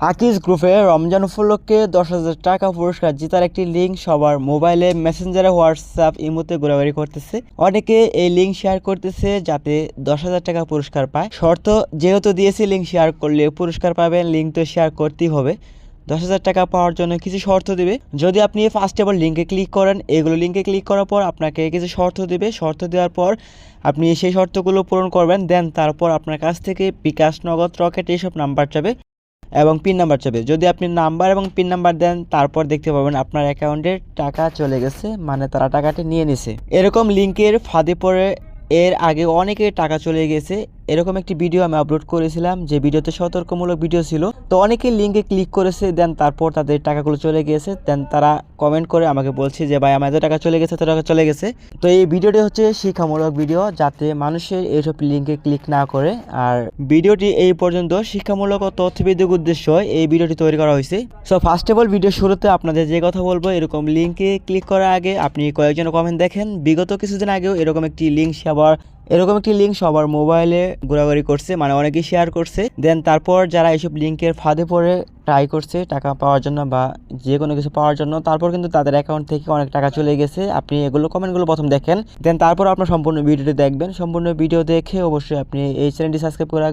আকিজ গ্রুপে রমজান উপলক্ষে দশ হাজার টাকা পুরস্কার জেতার একটি লিঙ্ক সবার মোবাইলে মেসেঞ্জারে হোয়াটসঅ্যাপ ইমোতে ঘোরাঘুরি করতেছে। অনেকে এই লিঙ্ক শেয়ার করতেছে যাতে দশ হাজার টাকা পুরস্কার পায়। শর্ত, যেহেতু দিয়েছি লিঙ্ক শেয়ার করলে পুরস্কার পাবেন লিঙ্ক তো শেয়ার করতেই হবে। দশ হাজার টাকা পাওয়ার জন্য কিছু শর্ত দেবে। যদি আপনি ফার্স্ট অল লিঙ্কে ক্লিক করেন, এগুলো লিঙ্কে ক্লিক করার পর আপনাকে কিছু শর্ত দেবে। শর্ত দেওয়ার পর আপনি সেই শর্তগুলো পূরণ করবেন, দেন তারপর আপনার কাছ থেকে বিকাশ নগদ রকেট এইসব নাম্বার চাবে এবং পিন নাম্বার চাবে যদি আপনি নাম্বার এবং পিন নাম্বার দেন, তারপর দেখতে পাবেন আপনার অ্যাকাউন্টে টাকা চলে গেছে মানে তারা টাকাটি নিয়ে নিছে। এরকম লিঙ্কের ফাঁদে পড়ে, এর আগে অনেকে টাকা চলে গেছে এরকম একটি ভিডিও আমি আপলোড করেছিলাম, যে ভিডিওতে সতর্কমূলক ভিডিও ছিল। তো অনেকে লিঙ্কে ক্লিক করেছে দেন তারপর তাদের টাকাগুলো চলে গিয়েছে দেন তারা কমেন্ট করে আমাকে বলছে যে, ভাই, আমার এত টাকা চলে গেছে, এত টাকা চলে গেছে। তো এই ভিডিওটি হচ্ছে শিক্ষামূলক ভিডিও যাতে মানুষের এইসব লিঙ্কে ক্লিক না করে। আর ভিডিওটি এই পর্যন্ত, শিক্ষামূলক ও তথ্যভিত্তিক উদ্দেশ্য, এই ভিডিওটি তৈরি করা হয়েছে। So first of all video শুরুতে আপনাদের যে কথা বলব, এরকম লিঙ্কে ক্লিক করার আগে আপনি কয়েকজন কমেন্ট দেখেন। বিগত কিছুদিন আগেও এরকম একটি লিঙ্ক সবার এরকম একটি লিঙ্ক সবার মোবাইলে ঘোরাঘুরি করছে মানে অনেকেই শেয়ার করছে। দেন তারপর যারা এইসব লিঙ্কের ফাঁদে পড়ে ট্রাই করছে টাকা পাওয়ার জন্য বা যে কোনো কিছু পাওয়ার জন্য, তারপর কিন্তু তাদের অ্যাকাউন্ট থেকে অনেক টাকা চলে গেছে। আপনি এগুলো কমেন্টগুলো প্রথম দেখেন। দেন তারপর আপনার সম্পূর্ণ ভিডিওটি দেখবেন। সম্পূর্ণ ভিডিও দেখে অবশ্যই আপনি এই চ্যানেলটি সাবস্ক্রাইব করে।